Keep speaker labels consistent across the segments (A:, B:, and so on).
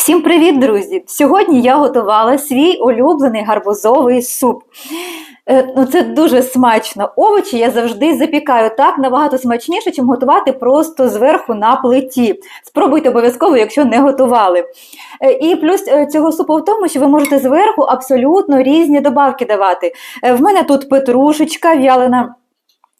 A: Всім привіт, друзі! Сьогодні я готувала свій улюблений гарбузовий суп. Е, Ну, це дуже смачно. Овочі я завжди запікаю так набагато смачніше, чим готувати просто зверху на плиті. Спробуйте обов'язково, якщо не готували. Е, І плюс е, цього супу в тому, що ви можете зверху абсолютно різні добавки давати. В мене тут петрушечка в'ялена.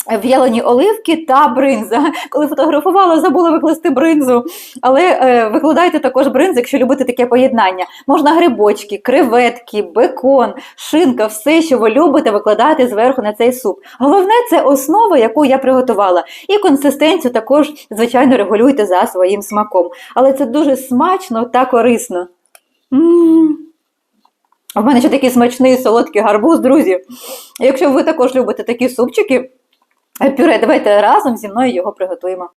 A: В'ялені оливки та бринза. Коли фотографувала, забула викласти бринзу. Але е, викладайте також бринзу, якщо любите таке поєднання. Можна грибочки, креветки, бекон, шинка, все, що ви любите, викладати зверху на цей суп. Головне це основа, яку я приготувала. І консистенцію також, звичайно, регулюйте за своїм смаком. Але це дуже смачно та корисно. М. У мене ще такий смачний солодкий гарбуз, друзі. Якщо ви також любите такі супчики, Пюре, давайте разом зі мною його приготуємо.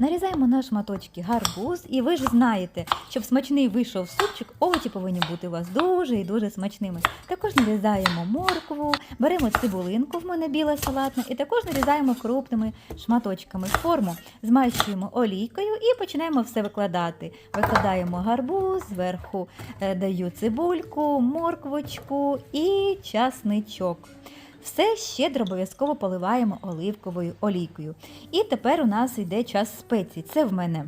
B: Нарізаємо на шматочки гарбуз, і ви ж знаєте, щоб смачний вийшов супчик, овочі повинні бути у вас дуже і дуже смачними. Також нарізаємо моркву, беремо цибулинку, в мене біла салатна, і також нарізаємо крупними шматочками форму, змащуємо олійкою і починаємо все викладати. Викладаємо гарбуз, зверху е, даю цибульку, морквочку і часничок. Все щедро обов'язково поливаємо оливковою олійкою. І тепер у нас йде час спецій. Це в мене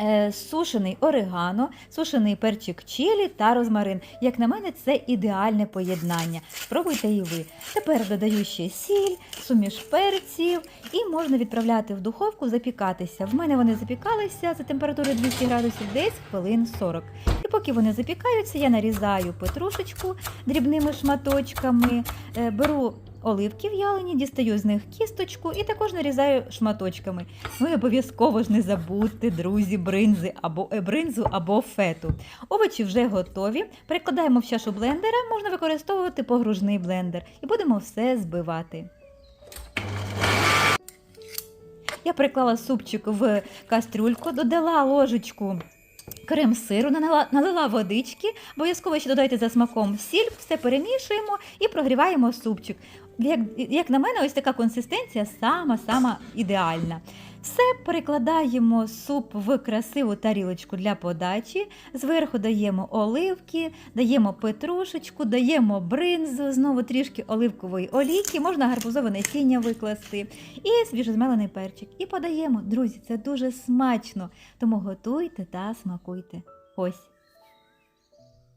B: е, сушений орегано, сушений перчик чилі та розмарин. Як на мене, це ідеальне поєднання. Спробуйте і ви. Тепер додаю ще сіль, суміш перців і можна відправляти в духовку запікатися. В мене вони запікалися за температурою 200 градусів десь хвилин 40. Поки вони запікаються, я нарізаю петрушечку дрібними шматочками, е, беру оливки в'ялені, дістаю з них кісточку і також нарізаю шматочками. Ви обов'язково ж не забудьте, друзі, бринзи або е, бринзу або фету. Овочі вже готові. Перекладаємо в чашу блендера, можна використовувати погружний блендер і будемо все збивати. Я приклала супчик в кастрюльку, додала ложечку крем-сиру, налила, налила водички, обов'язково ще додайте за смаком сіль, все перемішуємо і прогріваємо супчик. Як, як на мене, ось така консистенція сама-сама ідеальна. Все перекладаємо суп в красиву тарілочку для подачі. Зверху даємо оливки, даємо петрушечку, даємо бринзу, знову трішки оливкової олійки, можна гарбузове насіння викласти і свіжозмелений перчик. І подаємо. Друзі, це дуже смачно. Тому готуйте та смакуйте. Ось.